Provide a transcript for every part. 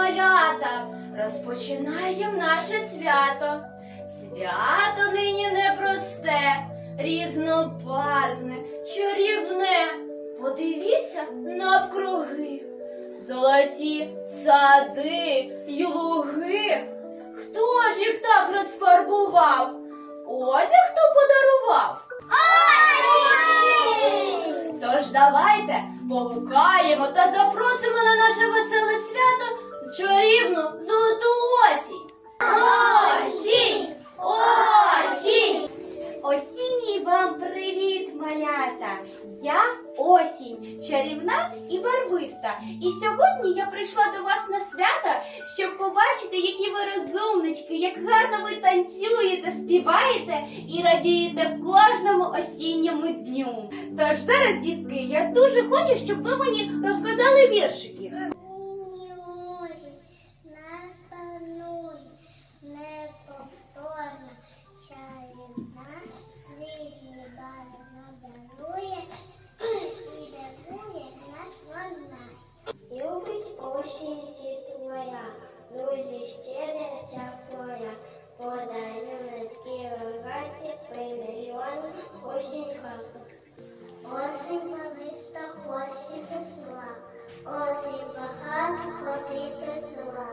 малята, розпочинаємо наше свято. Свято нині непросте, різнобарвне, чарівне. Подивіться навкруги, золоті сади й луги. Хто ж їх так розфарбував? Одяг хто подарував? Тож давайте погукаємо та запросимо на наше веселе свято чарівну золоту осінь. Осінь! Осінь! Осінній вам привіт, малята! Я осінь, чарівна і барвиста. І сьогодні я прийшла до вас на свята, щоб побачити, які ви розумнички, як гарно ви танцюєте, співаєте і радієте в кожному осінньому дню. Тож зараз, дітки, я дуже хочу, щоб ви мені розказали віршики. Листа хвості весела, осінь багато ходити села.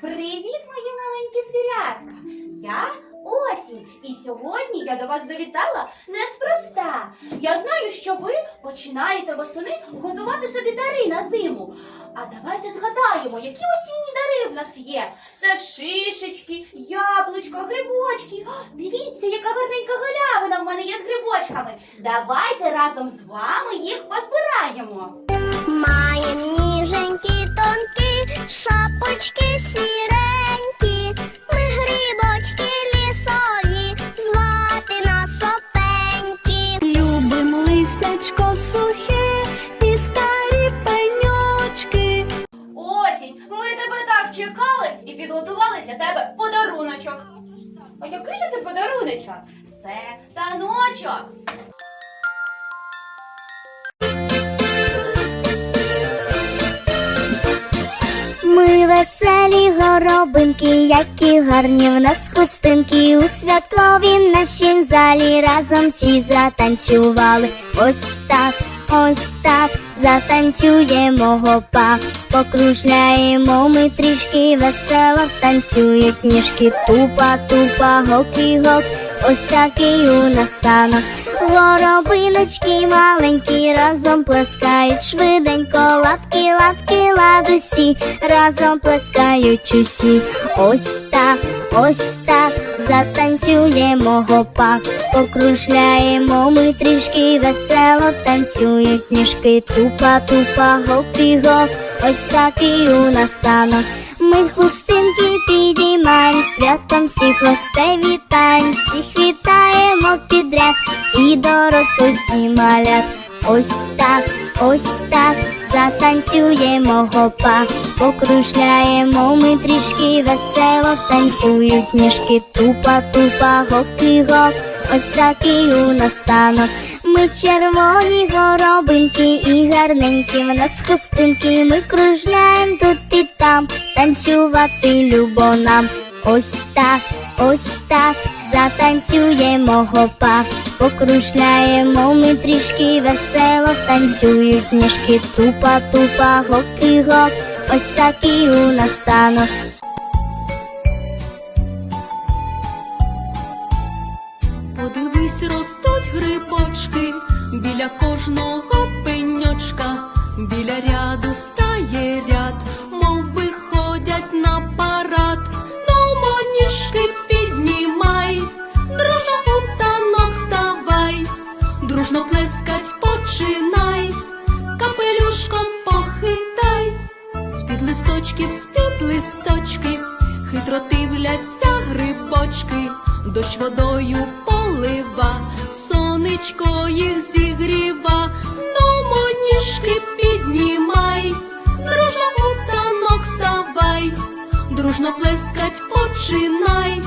Привіт, мої маленькі звірятка! Я осінь, і сьогодні я до вас завітала неспроста. Я знаю, що ви починаєте восени готувати собі дари на зиму. А давайте згадаємо, які осінні дари в нас є. Це шишечки, яблучка, грибочки. О, дивіться, яка гарненька галявина в мене є з грибочками. Давайте разом з вами їх позбираємо. Маєм ніженькі тонкі, шапочки сіренькі, горобинки, які гарні в нас хустинки. У святловім нашім залі разом всі затанцювали. Ось так, ось так, затанцюємо гопа, покружляємо ми трішки весело, танцюють ніжки, тупа, тупа, гоп. Ось такий у нас танок. Горобиночки маленькі разом плескають швиденько, лапки, лапки, ладусі, разом плескають усі. Ось так, ось так, затанцюємо гопак, покружляємо ми трішки весело, танцюють ніжки, тупа, тупа, гоки, гоп. Ось такий у нас танок. Ми хустинки підіймаємо, святом всіх гостей вітаємо, всіх вітаємо підряд і дорослих, і малят. Ось так, ось так, затанцюємо гопа, покружляємо ми трішки весело, танцюють ніжки, тупа, тупа, гоки, гоп. Ось такий у нас танок. Ми червоні горобинки і гарненькі в нас хустинки. Ми кружляємо тут і там, танцювати любо нам. Ось так, ось так, затанцюємо гопа, покружляємо ми трішки весело, танцюють ніжки, тупа, тупа, гоки, гоп. Ось такий у нас танок. Біля кожного пеньочка, біля ряду стає ряд, мов виходять на парад. Дома ніжки піднімай, дружно у ставай, дружно плескать починай, капелюшком похитай, з-під листочків, з-під листочків, хитро дивляться грибочки, дощ водою полива, сонечко їх зігріва, дружно плескать починай,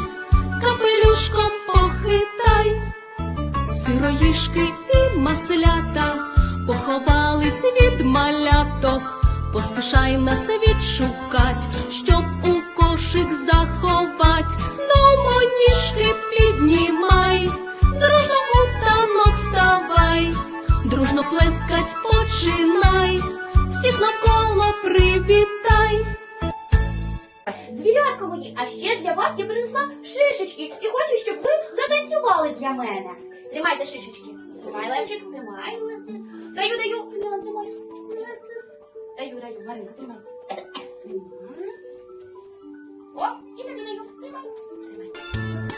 капелюшком похитай. Сироїшки і маслята поховались від маляток, поспішай на світ шукать, щоб у кошик заховать, но ніжки піднімай, дружно танок вставай, дружно плескать починай, всіх навколо привітай. Звірятко мої, а ще для вас я принесла шишечки і хочу, щоб ви затанцювали для мене. Тримайте шишечки. Тримай, Левчик, тримай. Даю, даю. Мілан, тримай. Даю, даю. Маринка, тримай. Тримай. О, і тобі даю. Тримай. Тримай.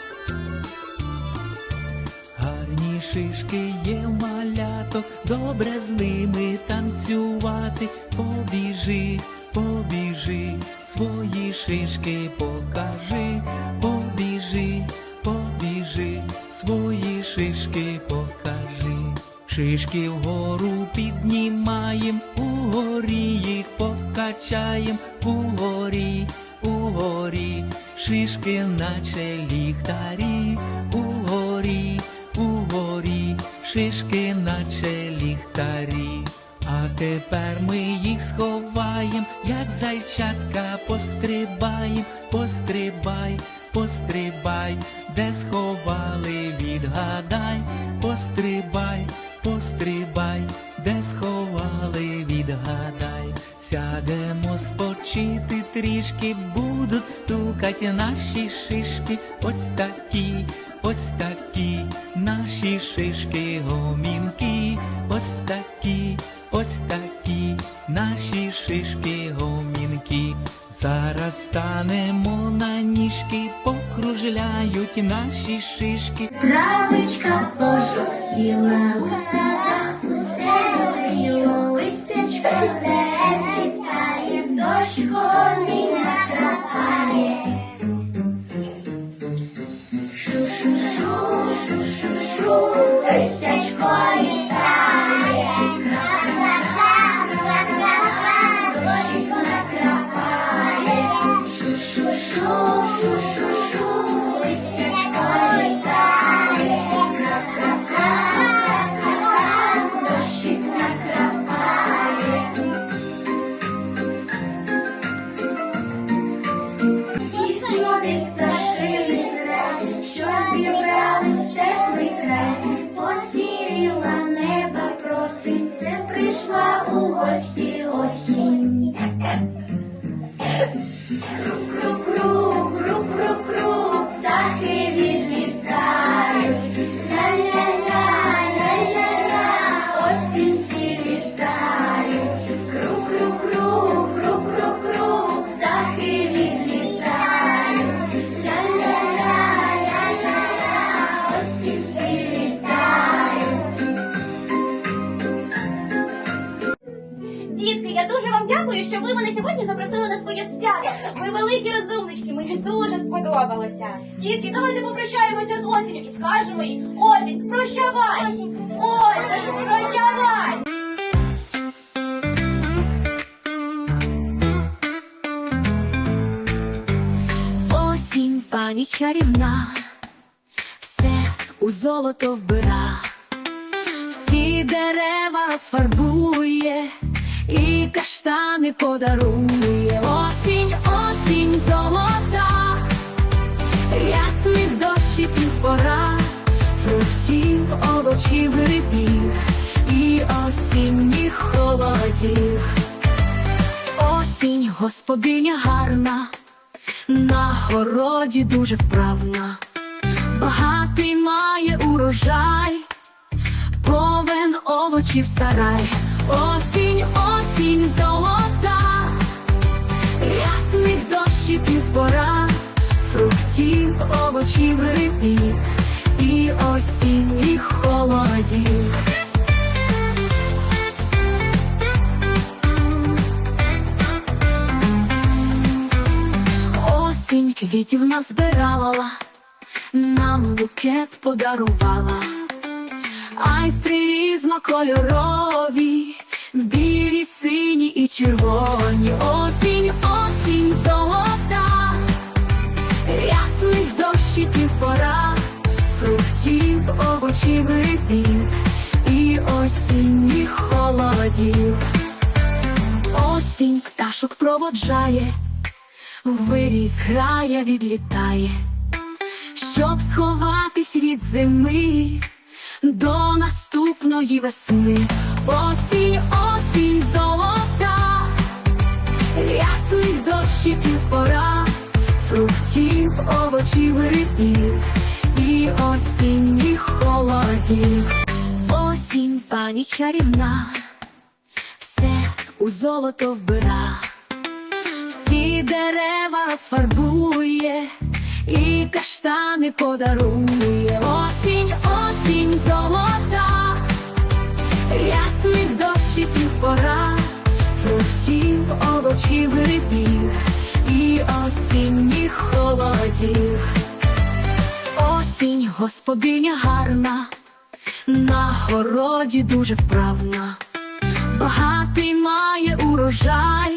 Гарні шишки є в маляток, добре з ними танцювати. Побіжи, побіжи, свої шишки покажи, побіжи, побіжи, свої шишки покажи. Шишки вгору піднімаєм, угорі їх покачаєм, угорі, угорі, шишки наче ліхтарі, угорі, угорі, шишки наче ліхтарі. Тепер ми їх сховаєм, як зайчатка пострибаєм, пострибай, пострибай, де сховали, відгадай, пострибай, пострибай, де сховали, відгадай. Сядемо спочити трішки, будуть стукати наші шишки, ось такі, ось такі, наші шишки гомінки, ось такі, ось такі, наші шишки гомінки. Зараз станемо на ніжки, покружляють наші шишки. Травичка пожовтіла у усе дозріло листячко з дерев дощ холодний накрапає. Шу-шу-шу, шу-шу-шу, листячко літає. Дуже вам дякую, що ви мене сьогодні запросили на своє свято. Ви великі розумнички, мені дуже сподобалося. Дітки, давайте попрощаємося з осінню і скажемо їй осінь, прощавай! Осінь, прощавай! Осінь, пані чарівна, все у золото вбира, всі дерева розфарбує і каштани подарує. Осінь, осінь, золота, ясних дощиків пора, фруктів, овочів, грибів і осінніх холодів. Осінь, господиня гарна на городі дуже вправна, багатий має урожай, повен овочів сарай, осінь, осінь, золота, ясних дощиків пора, фруктів, овочів, грибів і осінніх холодів. Осінь квітів назбирала, нам букет подарувала, айстри різнокольорові, білі, сині і червоні. Осінь, осінь, золота, ясних дощиків пора, фруктів, овочів, грибів і осінніх холодів. Осінь пташок проводжає виріс грає, відлітає, щоб сховатись від зими до наступної весни. Осінь, осінь золота, рясних дощиків пора, фруктів, овочів, грибів і холодів. Осінь пані чарівна, все у золото вбира, всі дерева розфарбує. І каштани подарує. Осінь, осінь золота, овочів, грибів і осінніх холодів. Осінь господиня гарна, на городі дуже вправна, багатий має урожай,